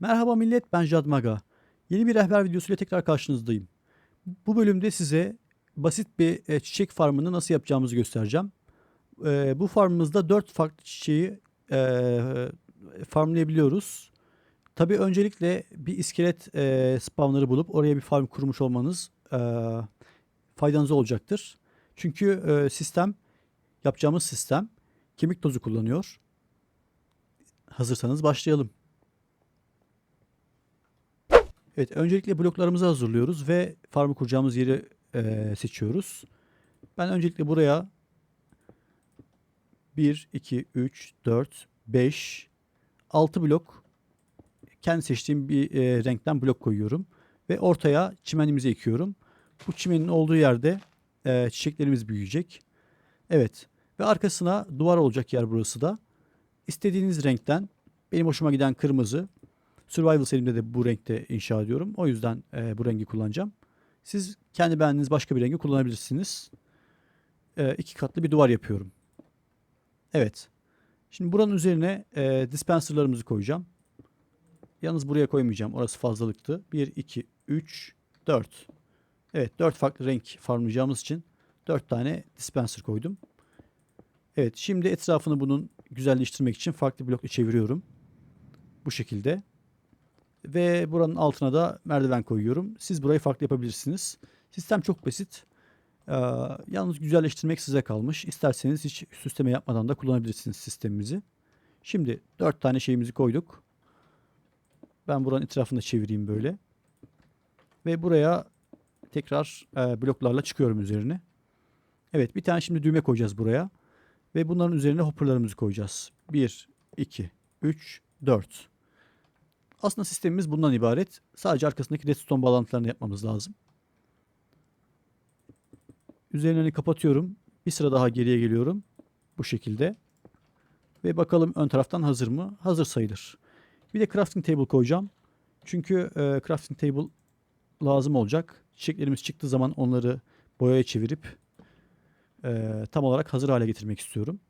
Merhaba millet ben Jadmaga. Yeni bir rehber videosuyla tekrar karşınızdayım. Bu bölümde size basit bir e, çiçek farmını nasıl yapacağımızı göstereceğim. E, bu farmımızda 4 farklı çiçeği e, farmlayabiliyoruz. Tabii öncelikle bir iskelet spawner'ı bulup oraya bir farm kurmuş olmanız faydanıza olacaktır. Çünkü sistem yapacağımız sistem kemik tozu kullanıyor. Hazırsanız başlayalım. Evet, öncelikle bloklarımızı hazırlıyoruz ve farmı kuracağımız yeri eee, seçiyoruz. Ben öncelikle buraya 1, 2, 3, 4, 5, 6 blok kendi seçtiğim bir eee, renkten blok koyuyorum. Ve ortaya çimenimizi ekiyorum. Bu çimenin olduğu yerde eee, çiçeklerimiz büyüyecek. Evet ve arkasına duvar olacak yer burası da. İstediğiniz renkten benim hoşuma giden kırmızı, Survival serimde de bu renkte inşa ediyorum. O yüzden e, bu rengi kullanacağım. Siz kendi beğendiğiniz başka bir rengi kullanabilirsiniz. E, iki katlı bir duvar yapıyorum. Evet. Şimdi buranın üzerine e, dispenserlarımızı koyacağım. Yalnız buraya koymayacağım. Orası fazlalıktı. 1, 2, 3, 4. Evet 4 farklı renk farmlayacağımız için 4 tane dispenser koydum. Evet şimdi etrafını bunun güzelleştirmek için farklı blokla çeviriyorum. Bu şekilde. Ve buranın altına da merdiven koyuyorum. Siz burayı farklı yapabilirsiniz. Sistem çok basit. Ee, yalnız güzelleştirmek size kalmış. İsterseniz hiç süsleme yapmadan da kullanabilirsiniz sistemimizi. Şimdi 4 tane şeyimizi koyduk. Ben buranın etrafını çevireyim böyle. Ve buraya tekrar e, bloklarla çıkıyorum üzerine. Evet bir tane şimdi düğme koyacağız buraya. Ve bunların üzerine hopperlarımızı koyacağız. 1, 2, 3, 4. Aslında sistemimiz bundan ibaret. Sadece arkasındaki redstone bağlantılarını yapmamız lazım. Üzerlerini kapatıyorum. Bir sıra daha geriye geliyorum. Bu şekilde. Ve bakalım ön taraftan hazır mı? Hazır sayılır. Bir de crafting table koyacağım. Çünkü e, crafting table lazım olacak. Çiçeklerimiz çıktığı zaman onları boyaya çevirip e, tam olarak hazır hale getirmek istiyorum.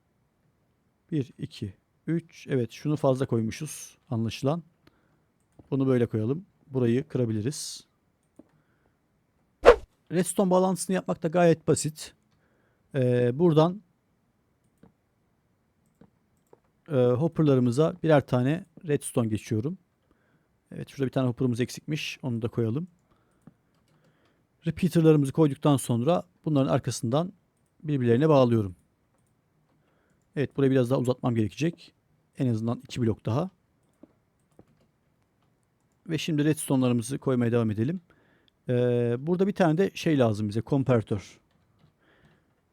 1, 2, 3. Evet şunu fazla koymuşuz anlaşılan. Bunu böyle koyalım. Burayı kırabiliriz. Redstone bağlantısını yapmak da gayet basit. Ee, buradan e, hopperlarımıza birer tane redstone geçiyorum. Evet şurada bir tane hopperımız eksikmiş. Onu da koyalım. Repeater'larımızı koyduktan sonra bunların arkasından birbirlerine bağlıyorum. Evet burayı biraz daha uzatmam gerekecek. En azından iki blok daha. Ve şimdi redstone'larımızı koymaya devam edelim. Ee, burada bir tane de şey lazım bize. Komparatör.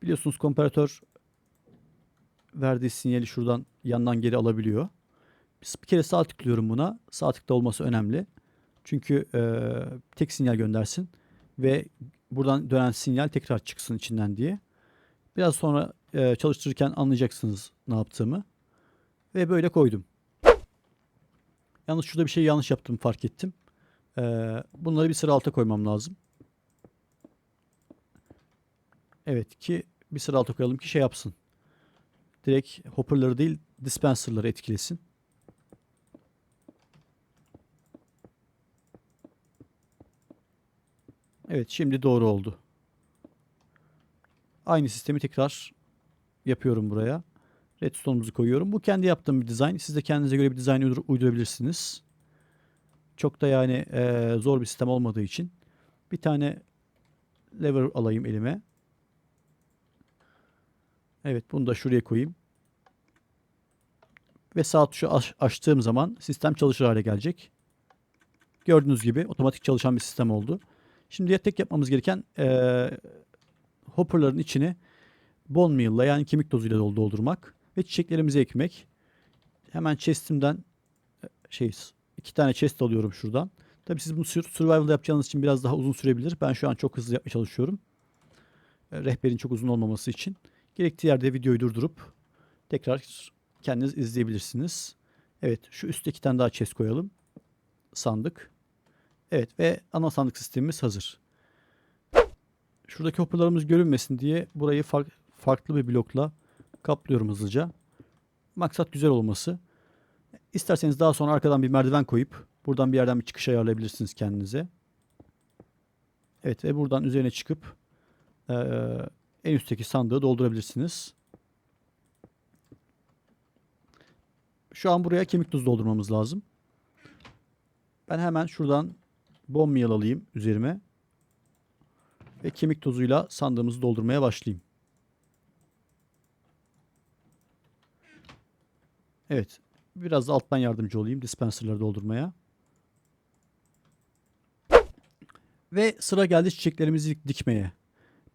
Biliyorsunuz komparatör verdiği sinyali şuradan yandan geri alabiliyor. Bir kere sağ tıklıyorum buna. Sağ tıkta olması önemli. Çünkü e, tek sinyal göndersin. Ve buradan dönen sinyal tekrar çıksın içinden diye. Biraz sonra e, çalıştırırken anlayacaksınız ne yaptığımı. Ve böyle koydum. Yalnız şurada bir şey yanlış yaptım fark ettim. Ee, bunları bir sıra alta koymam lazım. Evet ki bir sıra alta koyalım ki şey yapsın. Direkt hopperları değil dispenserları etkilesin. Evet şimdi doğru oldu. Aynı sistemi tekrar yapıyorum buraya. Redstone'umuzu koyuyorum. Bu kendi yaptığım bir dizayn. Siz de kendinize göre bir dizayn uydur- uydurabilirsiniz. Çok da yani e, zor bir sistem olmadığı için. Bir tane lever alayım elime. Evet bunu da şuraya koyayım. Ve sağ tuşu aç- açtığım zaman sistem çalışır hale gelecek. Gördüğünüz gibi otomatik çalışan bir sistem oldu. Şimdi tek yapmamız gereken e, hopperların içini bone meal'la yani kemik tozuyla dol- doldurmak ve çiçeklerimizi ekmek. Hemen chest'imden e, şey iki tane chest alıyorum şuradan. Tabii siz bunu sur- survival'da yapacağınız için biraz daha uzun sürebilir. Ben şu an çok hızlı yapmaya çalışıyorum. E, Rehberin çok uzun olmaması için. Gerektiği yerde videoyu durdurup tekrar kendiniz izleyebilirsiniz. Evet şu üstte iki tane daha chest koyalım. Sandık. Evet ve ana sandık sistemimiz hazır. Şuradaki hopperlarımız görünmesin diye burayı fark- farklı bir blokla kaplıyorum hızlıca. Maksat güzel olması. İsterseniz daha sonra arkadan bir merdiven koyup buradan bir yerden bir çıkış ayarlayabilirsiniz kendinize. Evet ve buradan üzerine çıkıp eee, en üstteki sandığı doldurabilirsiniz. Şu an buraya kemik tuzu doldurmamız lazım. Ben hemen şuradan meal alayım üzerime. Ve kemik tozuyla sandığımızı doldurmaya başlayayım. Evet. Biraz da alttan yardımcı olayım dispenserları doldurmaya. Ve sıra geldi çiçeklerimizi dik- dikmeye.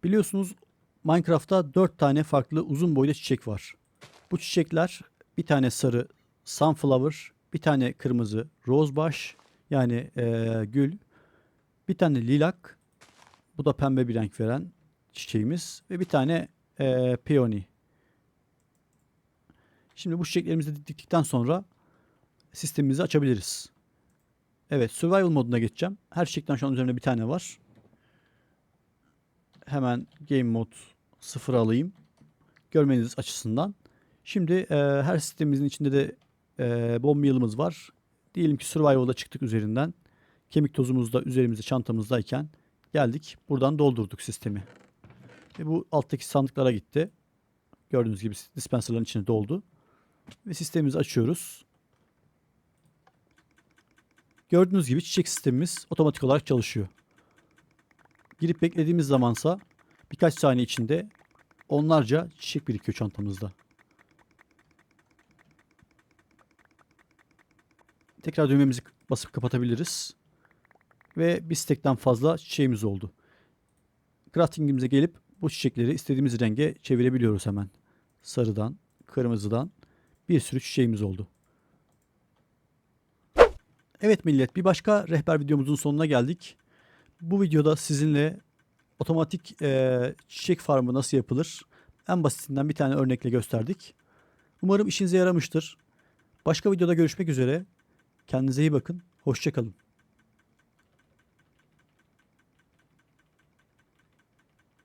Biliyorsunuz Minecraft'ta 4 tane farklı uzun boyda çiçek var. Bu çiçekler bir tane sarı sunflower, bir tane kırmızı rosebush yani eee, gül, bir tane lilac, bu da pembe bir renk veren çiçeğimiz ve bir tane eee peony. Şimdi bu çiçeklerimizi diktikten sonra sistemimizi açabiliriz. Evet, survival moduna geçeceğim. Her çiçekten şu an üzerinde bir tane var. Hemen game mode 0 alayım. Görmeniz açısından. Şimdi e, her sistemimizin içinde de e, bomb meal'ımız var. Diyelim ki survival'da çıktık üzerinden. Kemik tozumuz da üzerimizde çantamızdayken geldik. Buradan doldurduk sistemi. Ve bu alttaki sandıklara gitti. Gördüğünüz gibi dispenserların içine doldu. Ve sistemimizi açıyoruz. Gördüğünüz gibi çiçek sistemimiz otomatik olarak çalışıyor. Girip beklediğimiz zamansa birkaç saniye içinde onlarca çiçek birikiyor çantamızda. Tekrar düğmemizi basıp kapatabiliriz. Ve bir stekten fazla çiçeğimiz oldu. Crafting'imize gelip bu çiçekleri istediğimiz renge çevirebiliyoruz hemen. Sarıdan, kırmızıdan bir sürü çiçeğimiz oldu. Evet millet bir başka rehber videomuzun sonuna geldik. Bu videoda sizinle otomatik eee, çiçek farmı nasıl yapılır en basitinden bir tane örnekle gösterdik. Umarım işinize yaramıştır. Başka videoda görüşmek üzere. Kendinize iyi bakın. Hoşçakalın.